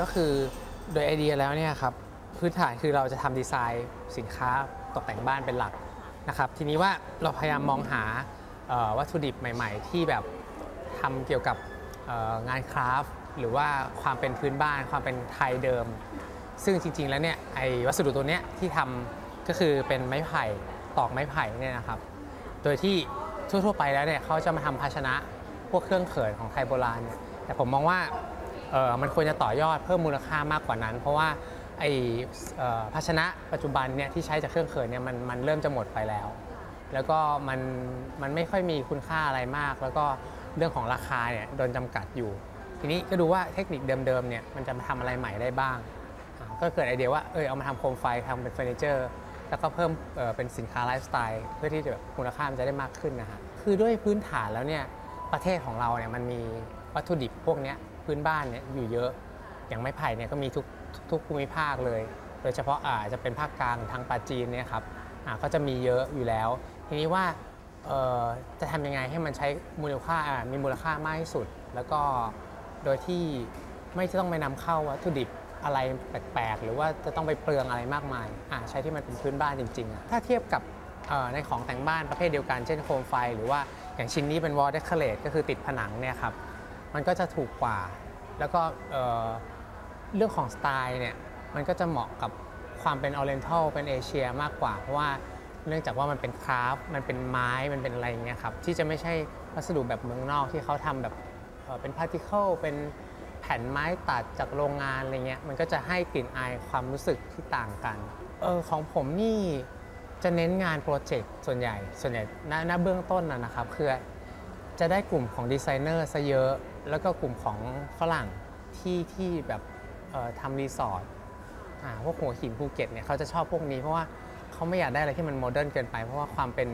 ก็คือโดยไอเดียแล้วเนี่ยครับพื้นฐานคือเราจะทำดีไซน์สินค้าตกแต่งบ้านเป็นหลักนะครับทีนี้ว่าเราพยายามมองหาวัตถุดิบใหม่ ๆ ที่แบบทำเกี่ยวกับงานคราฟหรือว่าความเป็นพื้นบ้านความเป็นไทยเดิม ซึ่งจริง ๆ แล้วเนี่ยไอ้วัสดุตัวเนี้ยที่ทำก็คือเป็นไม้ไผ่ตอกไม้ไผ่เนี่ยนะครับ โดยที่ทั่วๆไปแล้วเนี่ยเขาจะมาทำภาชนะพวกเครื่องเขินของไทยโบราณ แต่ผมมองว่า มันควรจะต่อยอดเพิ่มมูลค่ามากกว่านั้น เพราะว่าไอ้เอ่อภาชนะปัจจุบันเนี่ยที่ใช้จากเครื่องเขินเนี่ยมันมันเริ่มจะหมดไปแล้ว แล้วก็มันมันไม่ค่อยมีคุณค่าอะไรมาก แล้วก็เรื่องของราคาเนี่ยโดนจำกัดอยู่ ทีนี้ก็ดูว่าเทคนิคเดิมๆเนี่ยมันจะมาทำอะไรใหม่ได้บ้าง ก็เกิดไอเดียว่าเออเอามาทำโคมไฟทำเป็นเฟอร์นิเจอร์แล้วก็เพิ่มเเป็นสินค้าไลฟ์สไตล์เพื่อที่จะแบบมูลค่ามันจะได้มากขึ้นนะฮะคือด้วยพื้นฐานแล้วเนี่ยประเทศของเราเนี่ยมันมีวัตถุดิบพวกเนี้ย พื้นบ้านเนี่ยอยู่เยอะ อย่างไม้ไผ่เนี่ยก็มีทุกทุกภูมิภาคเลย โดยเฉพาะอาจะเป็นภาคกลางทางปาจีนเนี่ยครับอ่าก็จะมีเยอะอยู่แล้ว ทีนี้ว่าเอ่อจะทำยังไงให้มันใช้มูลค่าอ่ามีมูลค่ามากที่สุด แล้วก็โดยที่ไม่ต้องไปนำเข้าวัตถุดิบอะไรแปลกๆ หรือว่าจะต้องไปเปลืองอะไรมากมายอ่าใช้ที่มันเป็นพื้นบ้านจริงๆอะถ้าเทียบกับเอ่อในของแต่งบ้านประเภทเดียวกันเช่นโคมไฟ หรือว่าอย่างชิ้นนี้เป็นวอลเดคเลตก็คือติดผนังเนี่ยครับ มันก็จะถูกกว่า แล้วก็เเรื่องของสไตล์เนี่ยมันก็จะเหมาะกับความเป็นออเรนทัลเป็นเอเชียมากกว่า เพราะว่าเนื่องจากว่ามันเป็นคราฟมันเป็นไม้มันเป็นอะไรอย่างเงี้ยครับที่จะไม่ใช่วัสดุแบบเมืองนอกที่เขาทำแบบเเป็นพาร์ติเคิลเป็นแผ่นไม้ตัดจากโรงงานอะไรเงี้ยมันก็จะให้กลิ่นอายความรู้สึกที่ต่างกันเออของผมนี่จะเน้นงานโปรเจกต์ส่วนใหญ่ส่วนใหญ่ณณเบื้องต้นนะนะครับคือจะได้กลุ่มของดีไซเนอร์ซะเยอะ แล้วก็กลุ่มของฝรั่งที่ที่แบบทำรีสอร์ทพวกหัวหินภูเก็ตเนี่ยเขาจะชอบพวกนี้เพราะว่าเขาไม่อยากได้อะไรที่มันโมเดิร์นเกินไป เพราะว่าความเป็น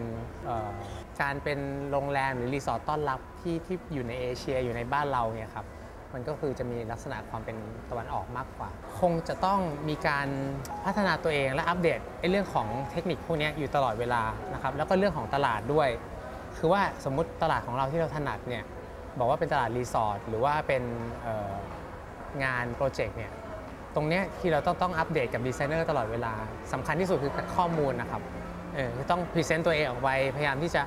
การเป็นโรงแรมหรือรีสอร์ทต้อนรับที่ที่อยู่ในเอเชียอยู่ในบ้านเราเนี่ยครับมันก็คือจะมีลักษณะความเป็นตะวันออกมากกว่า คงจะต้องมีการพัฒนาตัวเองและอัปเดตไอ้เรื่องของเทคนิคพวกนี้อยู่ตลอดเวลานะครับแล้วก็เรื่องของตลาดด้วย คือว่าสมมุติตลาดของเราที่เราถนัดเนี่ย บอกว่าเป็นตลาดรีสอร์ทหรือว่าเป็นงานโปรเจกต์เนี่ยตรงเนี้ยที่เราต้องต้องอัปเดตกับดีไซเนอร์ตลอดเวลาสำคัญที่สุดคือข้อมูลนะครับเออคือต้องพรีเซนต์ตัวเองออกไปพยายามที่จะ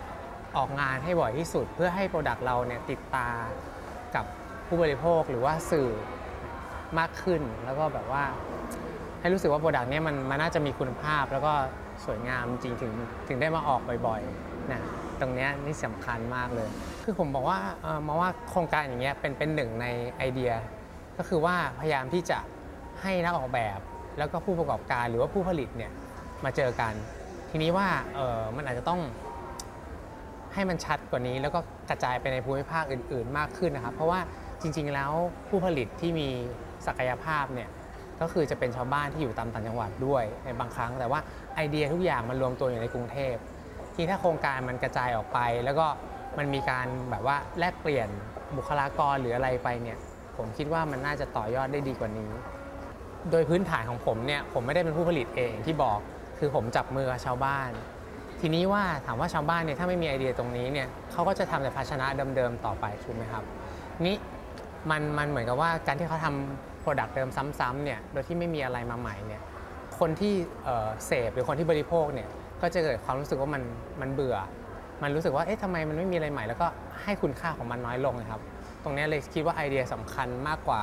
ออกงานให้บ่อยที่สุด เพื่อให้โปรดักต์เราเนี่ยติดตากับผู้บริโภคหรือว่าสื่อมากขึ้น แล้วก็แบบว่า ให้รู้สึกว่าโปรดักต์เนี้ยมันมันน่าจะมีคุณภาพแล้วก็สวยงามจริงถึงถึงได้มาออกบ่อยๆนะ ตรงนี้นี่สำคัญมากเลย คือผมบอกว่ามองว่าโครงการอย่างเงี้ยเป็นเป็นหนึ่งในไอเดีย ก็คือว่าพยายามที่จะให้นักออกแบบ แล้วก็ผู้ประกอบการหรือว่าผู้ผลิตเนี่ยมาเจอกัน ทีนี้ว่าเออมันอาจจะต้องให้มันชัดกว่านี้แล้วก็กระจายไปในภูมิภาคอื่น ๆ มากขึ้นนะครับ เพราะว่าจริง ๆ แล้วผู้ผลิตที่มีศักยภาพเนี่ยก็คือจะเป็นชาวบ้านที่อยู่ตามต่างจังหวัดด้วยในบางครั้ง แต่ว่าไอเดียทุกอย่างมันรวมตัวอยู่ในกรุงเทพ ที่ถ้าโครงการมันกระจายออกไป แล้วก็มันมีการแบบว่าแลกเปลี่ยนบุคลากรหรืออะไรไปเนี่ย ผมคิดว่ามันน่าจะต่อยอดได้ดีกว่านี้ โดยพื้นฐานของผมเนี่ยผมไม่ได้เป็นผู้ผลิตเองที่บอกคือผมจับมือกับชาวบ้าน ทีนี้ว่าถามว่าชาวบ้านเนี่ยถ้าไม่มีไอเดียตรงนี้เนี่ยเขาก็จะทำแต่ภาชนะเดิมๆต่อไปถูกไหมครับนี่มันมันเหมือนกับว่าการที่เขาทำโปรดักต์เดิมซ้ำๆเนี่ยโดยที่ไม่มีอะไรมาใหม่เนี่ยคนที่เเสพหรือคนที่บริโภคเนี่ย ก็จะเกิดความรู้สึกว่ามันมันเบื่อ มันรู้สึกว่าเอ๊ะทำไมมันไม่มีอะไรใหม่ แล้วก็ให้คุณค่าของมันน้อยลงนะครับ ตรงนี้เลยคิดว่าไอเดียสำคัญมากกว่า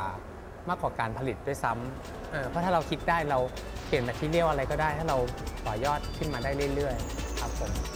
มากกว่าการผลิตด้วยซ้ำเออเพราะถ้าเราคิดได้เราเปลี่ยนแมททีเรียลอะไรก็ได้ ถ้าเราต่อยอดขึ้นมาได้เรื่อยๆ ครับผม